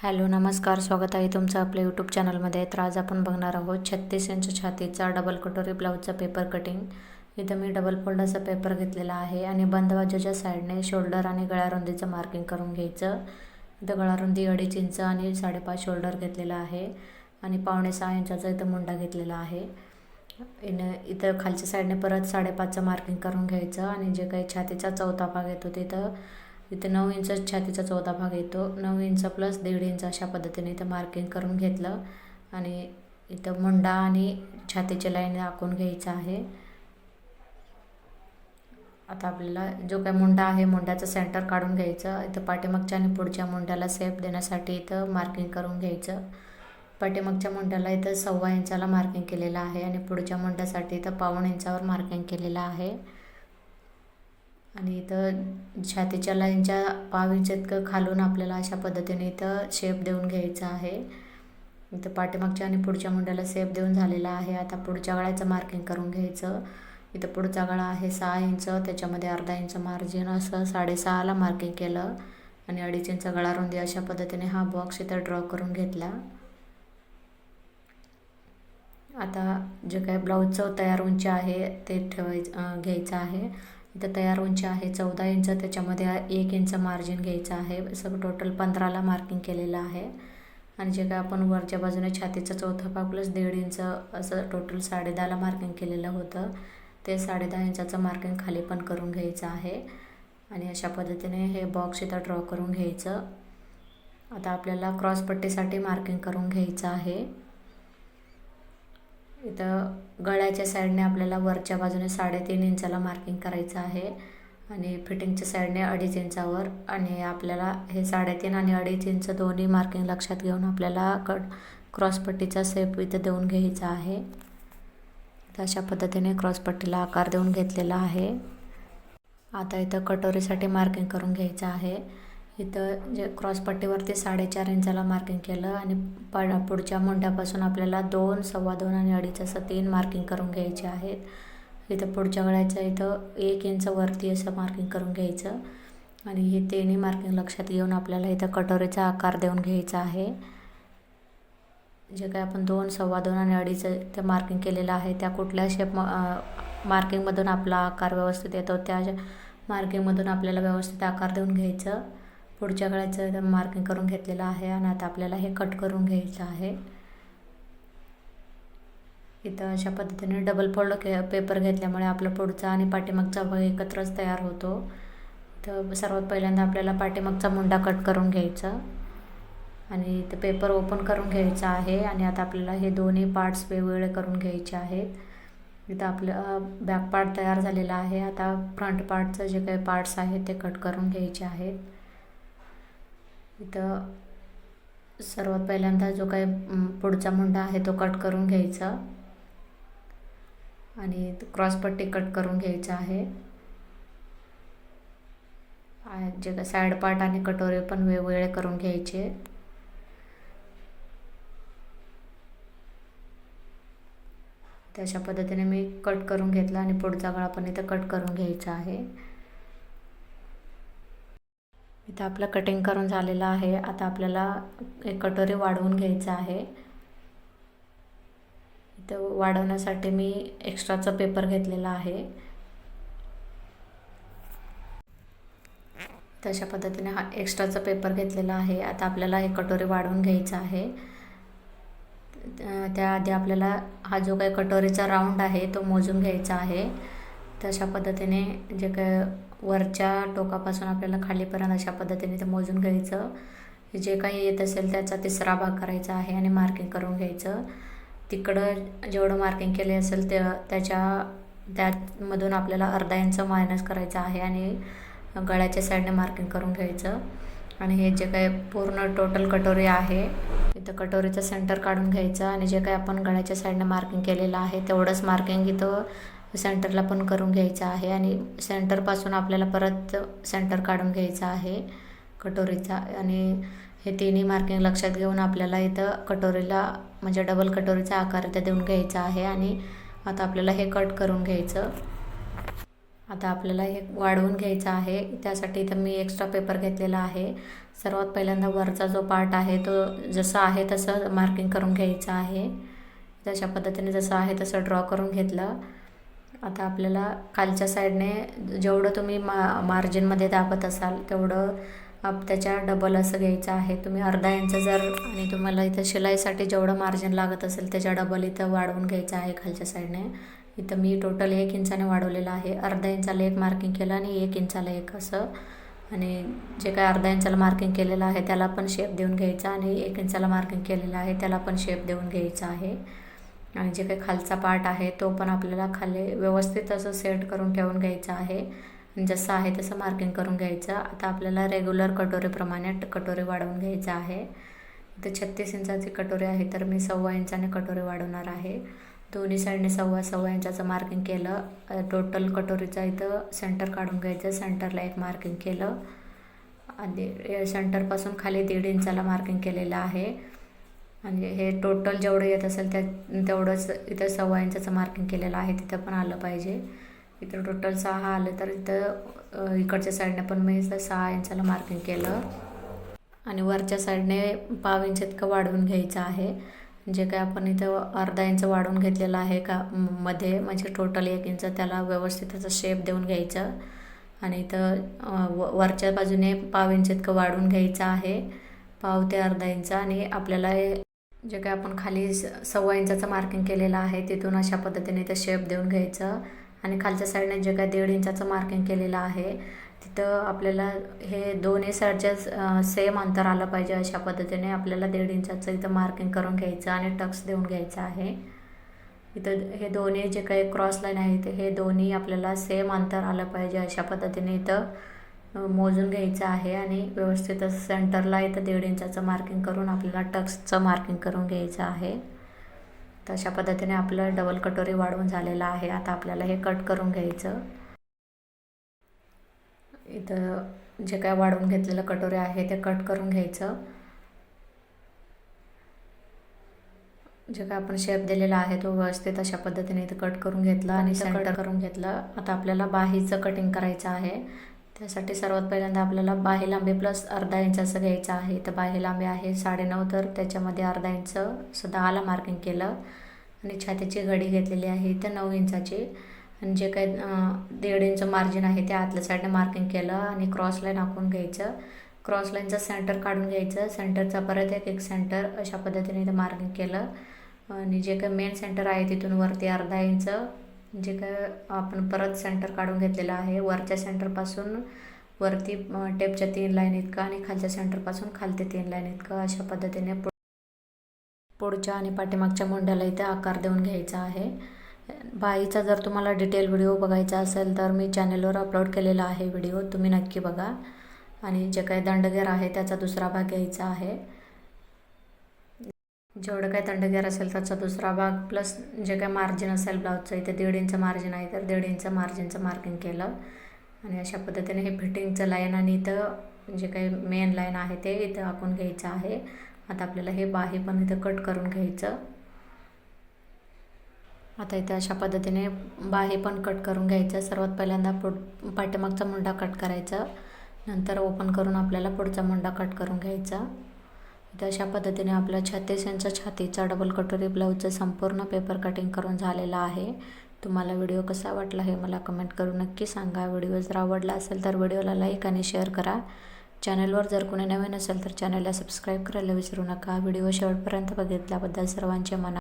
Hello नमस्कार. स्वागत आहे तुमचं आपल्या यूट्यूब चॅनलमध्ये तर आज आपण बघणार आहोत छत्तीस इंच छातीचा डबल कटोरी ब्लाऊजचा पेपर कटिंग इथं मी डबल फोल्डाचा पेपर घेतलेला आहे आणि बंद बाजूच्या साईडने शोल्डर आणि गळारुंदीचं मार्किंग करून घ्यायचं. इथं गळारुंदी अडीच इंच आणि साडेपाच शोल्डर घेतलेला आहे आणि पावणे सहा इंचाचा इथं मुंडा घेतलेला आहे. इन इथं खालच्या साईडने परत साडेपाचचं मार्किंग करून घ्यायचं आणि जे काही छातीचा चौथा भाग येतो तिथं इथं नऊ इंच छातीचा चौथा भाग येतो. नऊ इंच प्लस दीड इंच अशा पद्धतीने इथं मार्किंग करून घेतलं. आणि इथं मुंडा आणि छातीची लाईन आखून घ्यायचं आहे. आता आपल्याला जो काय मुंडा आहे मुंड्याचं सेंटर काढून घ्यायचं. इथं पाठीमागच्या आणि पुढच्या मुंड्याला सेप देण्यासाठी इथं मार्किंग करून घ्यायचं. पाठीमागच्या मुंड्याला इथं सव्वा इंचाला मार्किंग केलेलं आहे आणि पुढच्या मुंड्यासाठी इथं पाऊण इंचावर मार्किंग केलेलं आहे. आणि इथं छातीच्या लाईनच्या पाव इंच इतकं खालून आपल्याला अशा पद्धतीने इथं शेप देऊन घ्यायचा आहे. इथं पाठीमागच्या आणि पुढच्या मुंड्याला शेप देऊन झालेला आहे. आता पुढच्या गळ्याचं मार्किंग करून घ्यायचं. इथं पुढचा गळा आहे सहा इंच त्याच्यामध्ये अर्धा इंच मार्जिन असं साडेसहाला मार्किंग केलं. आणि अडीच इंच गळा रुंदी अशा पद्धतीने हा बॉक्स इथं ड्रॉ करून घेतला. आता जे काही ब्लाऊजचं तयार उंची आहे ते ठेवायचं घ्यायचं आहे. इथं तयार उंची आहे चौदा इंच त्याच्यामध्ये एक इंच मार्जिन घ्यायचं आहे. सगळं टोटल पंधराला मार्किंग केलेलं आहे. आणि जे काय आपण वरच्या बाजूने छातीचं चौथा भाग प्लस दीड इंच असं टोटल साडेदहाला मार्किंग केलेलं होतं. ते साडेदहा इंचाचं मार्किंग खाली पण करून घ्यायचं आहे. आणि अशा पद्धतीने हे बॉक्स इथं ड्रॉ करून घ्यायचं. आता आपल्याला क्रॉसपट्टीसाठी मार्किंग करून घ्यायचं आहे. इथं गळ्याच्या साईडने आपल्याला वरच्या बाजूने साडेतीन इंचाला मार्किंग करायचं आहे. आणि फिटिंगच्या साईडने अडीच इंचावर. आणि आपल्याला हे साडेतीन आणि अडीच इंच दोन्ही मार्किंग लक्षात घेऊन आपल्याला कट क्रॉसपट्टीचा सेप इथं देऊन घ्यायचा आहे. तर अशा पद्धतीने क्रॉसपट्टीला आकार देऊन घेतलेला आहे. आता इथं कटोरीसाठी मार्किंग करून घ्यायचं आहे. इथं जे क्रॉसपट्टीवरती साडेचार इंचाला मार्किंग केलं आणि पड पुढच्या मुंड्यापासून आपल्याला दोन सव्वा दोन आणि अडीच असं तीन मार्किंग करून घ्यायचे आहेत. इथं पुढच्या गळ्याचं इथं एक इंच वरती असं मार्किंग करून घ्यायचं. आणि हे तिन्ही मार्किंग लक्षात घेऊन आपल्याला इथं कटोरीचा आकार देऊन घ्यायचा आहे. जे काय आपण दोन सव्वा दोन आणि अडीच ते मार्किंग केलेलं आहे त्या कुठल्या शेप मार्किंगमधून आपला आकार व्यवस्थित येतो त्या मार्किंगमधून आपल्याला व्यवस्थित आकार देऊन घ्यायचं. पुढच्या गळ्याचं मार्किंग करून घेतलेलं आहे आणि आता आपल्याला हे कट करून घ्यायचं आहे. इथं अशा पद्धतीने डबल फोल्ड के पेपर घेतल्यामुळे आपला पुढचा आणि पाठीमागचा भाग एकत्रच तयार होतो. तर सर्वात पहिल्यांदा आपल्याला पाठीमागचा मुंडा कट करून घ्यायचा. आणि इथं पेपर ओपन करून घ्यायचा आहे आणि आता आपल्याला हे दोन्ही पार्ट्स वेगवेगळे करून घ्यायचे आहेत. इथं आपलं बॅक पार्ट तयार झालेला आहे. आता फ्रंट पार्टचं जे काही पार्ट्स आहेत ते कट करून घ्यायचे आहेत. इथं सर्वात पहिल्यांदा जो काही पुढचा मुंडा आहे तो कट करून घ्यायचा. आणि क्रॉसपट्टी कट करून घ्यायचा आहे. जे का साईड पार्ट आणि कटोरे पण वेगवेगळे करून घ्यायचे. तशा पद्धतीने मी कट करून घेतला आणि पुढचा गळा पण इथं कट करून घ्यायचा आहे. इथं आपलं कटिंग करून झालेलं आहे. आता आपल्याला एक कटोरी वाढवून घ्यायचं आहे. इथं वाढवण्यासाठी मी एक्स्ट्राचा पेपर घेतलेला आहे. तशा पद्धतीने हा एक्स्ट्राचा पेपर घेतलेला आहे. आता आपल्याला हे कटोरी वाढवून घ्यायचं आहे. त्याआधी आपल्याला हा जो काही कटोरीचा राऊंड आहे तो मोजून घ्यायचा आहे. तशा पद्धतीने जे काय वरच्या टोकापासून आपल्याला खालीपर्यंत अशा पद्धतीने ते मोजून घ्यायचं. जे काही येत असेल त्याचा तिसरा भाग करायचा आहे आणि मार्किंग करून घ्यायचं. तिकडं जेवढं मार्किंग केले असेल ते त्याच्या त्यामधून आपल्याला अर्धा इंच मायनस करायचं आहे आणि गळ्याच्या साईडने मार्किंग करून घ्यायचं. आणि हे जे काही पूर्ण टोटल कटोरी आहे इथं कटोरीचं सेंटर काढून घ्यायचं आणि जे काही आपण गळ्याच्या साईडने मार्किंग केलेलं आहे तेवढंच मार्किंग इथं सेंटरला पण करून घ्यायचं आहे आणि सेंटरपासून आपल्याला परत सेंटर काढून घ्यायचं आहे कटोरीचा. आणि हे तिन्ही मार्किंग लक्षात घेऊन आपल्याला इथं कटोरीला म्हणजे डबल कटोरीचा आकार इथं देऊन घ्यायचा आहे आणि आता आपल्याला हे कट करून घ्यायचं. आता आपल्याला हे वाढवून घ्यायचं आहे. त्यासाठी इथं मी एक्स्ट्रा पेपर घेतलेला आहे. सर्वात पहिल्यांदा वरचा जो पार्ट आहे तो जसा आहे तसं मार्किंग करून घ्यायचं आहे. तशा पद्धतीने जसं आहे तसं ड्रॉ करून घेतलं. आता आपल्याला खालच्या साईडने जेवढं तुम्ही मा मार्जिनमध्ये दाबत असाल तेवढं आप त्याच्या डबल असं घ्यायचं आहे. तुम्ही अर्धा इंच जर आणि तुम्हाला इथं शिलाईसाठी जेवढं मार्जिन लागत असेल त्याच्या डबल इथं वाढवून घ्यायचं आहे खालच्या साईडने. इथं मी टोटल एक इंचाने वाढवलेलं आहे. अर्धा इंचाला एक मार्किंग केलं आणि एक इंचाला एक असं. आणि जे काय अर्धा इंचाला मार्किंग केलेलं आहे त्याला पण शेप देऊन घ्यायचा आणि एक इंचाला मार्किंग केलेलं आहे त्याला पण शेप देऊन घ्यायचा आहे. आणि जे काही खालचा पार्ट आहे तो पण आपल्याला खाली व्यवस्थित असं सेट करून ठेवून घ्यायचा आहे. जसं आहे तसं मार्किंग करून घ्यायचं. आता आपल्याला रेग्युलर कटोरीप्रमाणे कटोरी वाढवून घ्यायचं आहे. इथे छत्तीस इंचाची कटोरी आहे तर मी सव्वा इंचाने कटोरी वाढवणार आहे. दोन्ही साईडने सव्वा सव्वा इंचाचं मार्किंग केलं. टोटल कटोरीचा इथं सेंटर काढून घ्यायचं. सेंटरला एक मार्किंग केलं. आणि सेंटरपासून खाली दीड इंचाला मार्किंग केलेलं आहे. आणि हे टोटल जेवढं येत असेल त्या तेवढंच इथं सव्वा इंचाचं मार्किंग केलेलं आहे तिथं पण आलं पाहिजे. इथं टोटल सहा आलं तर इथं इकडच्या साईडने पण मी इथं सहा इंचाला मार्किंग केलं. आणि वरच्या साईडने पाव इंच इतकं वाढवून घ्यायचं आहे. जे काय आपण इथं अर्धा इंच वाढवून घेतलेलं आहे का मध्ये म्हणजे टोटल एक इंच त्याला व्यवस्थित त्याचा शेप देऊन घ्यायचं. आणि इथं वरच्या बाजूने पाव इंच इतकं वाढवून घ्यायचं आहे. पाव ते अर्धा इंच आणि आपल्याला जे काय आपण खाली सव्वा इंचाचं मार्किंग केलेलं आहे तिथून अशा पद्धतीने इथं शेप देऊन घ्यायचं. आणि खालच्या साईडने जे काय दीड इंचाचं मार्किंग केलेलं आहे तिथं आपल्याला हे दोन्ही साईडच्या सेम अंतर आलं पाहिजे अशा पद्धतीने आपल्याला दीड इंचाचं इथं मार्किंग करून घ्यायचं आणि टक्स देऊन घ्यायचं आहे. इथं हे दोन्ही जे काही क्रॉस लाईन आहे हे दोन्ही आपल्याला सेम अंतर आलं पाहिजे अशा पद्धतीने इथं मोजून घ्यायचं आहे आणि व्यवस्थित सेंटरला इथं दीड इंचाचं मार्किंग करून आपल्याला टक्सचं मार्किंग करून घ्यायचं आहे. तर अशा पद्धतीने आपलं डबल कटोरी वाढवून झालेलं आहे. आता आपल्याला हे कट करून घ्यायचं. इथं जे काय वाढवून घेतलेलं कटोरे आहे ते कट करून घ्यायचं. जे काय आपण शेप दिलेला आहे तो व्यवस्थित अशा पद्धतीने इथं कट करून घेतला आणि कट करून घेतलं. आता आपल्याला बाहीचं कटिंग करायचं आहे. त्यासाठी सर्वात पहिल्यांदा आपल्याला बाहे लांबी प्लस अर्धा इंचाचं घ्यायचं आहे. तर बाह्य लांबी आहे साडेनऊ तर त्याच्यामध्ये अर्धा इंच सुद्धा आला मार्किंग केलं. आणि छातीची घडी घेतलेली आहे इथं नऊ इंचाची. आणि जे काही दीड इंच मार्जिन आहे ते आतल्या साईडने मार्किंग केलं आणि क्रॉस लाईन आखून घ्यायचं. क्रॉस लाईनचं सेंटर काढून घ्यायचं. सेंटरचा परत एक एक सेंटर अशा पद्धतीने इथं मार्किंग केलं. आणि जे काही मेन सेंटर आहे तिथून वरती अर्धा इंच जे काय आपण परत सेंटर काढून घेतलेलं आहे. वरच्या सेंटरपासून वरती टेपच्या तीन लाईन इतकं आणि खालच्या सेंटरपासून खालते तीन लाईन इतकं अशा पद्धतीने पुढच्या आणि पाठीमागच्या मुंड्याला इथे आकार देऊन घ्यायचा आहे. बाईचा जर तुम्हाला डिटेल व्हिडिओ बघायचा असेल तर मी चॅनलवर अपलोड केलेला आहे व्हिडिओ तुम्ही नक्की बघा. आणि जे काही दंडगेर आहे त्याचा दुसरा भाग घ्यायचा आहे. जेवढं काही दंडगेर असेल त्याचा दुसरा भाग प्लस जे काही मार्जिन असेल ब्लाऊजचं इथे दीड इंच मार्जिन आहे तर दीड इंच मार्जिनचं मार्किंग केलं. आणि अशा पद्धतीने हे फिटिंगचं लाईन आणि इथं जे काही मेन लाईन आहे ते इथं आखून घ्यायचं आहे. आता आपल्याला हे बाही पण इथं कट करून घ्यायचं. आता इथे अशा पद्धतीने बाही पण कट करून घ्यायचं. सर्वात पहिल्यांदा पुढ पाठीमागचा मुंडा कट करायचा. नंतर ओपन करून आपल्याला पुढचा मुंडा कट करून घ्यायचा. इथं अशा पद्धतीने आपला छत्तीस इंच छातीचा डबल कटोरी ब्लाऊजचं संपूर्ण पेपर कटिंग करून झालेला आहे. तुम्हाला व्हिडिओ कसा वाटला हे मला कमेंट करून नक्की सांगा. व्हिडिओ जर आवडला असेल तर व्हिडिओला लाईक आणि शेअर करा. चॅनलवर जर कोणी नवीन असेल तर चॅनलला सबस्क्राईब करायला विसरू नका. व्हिडिओ शेवटपर्यंत बघितल्याबद्दल सर्वांचे मना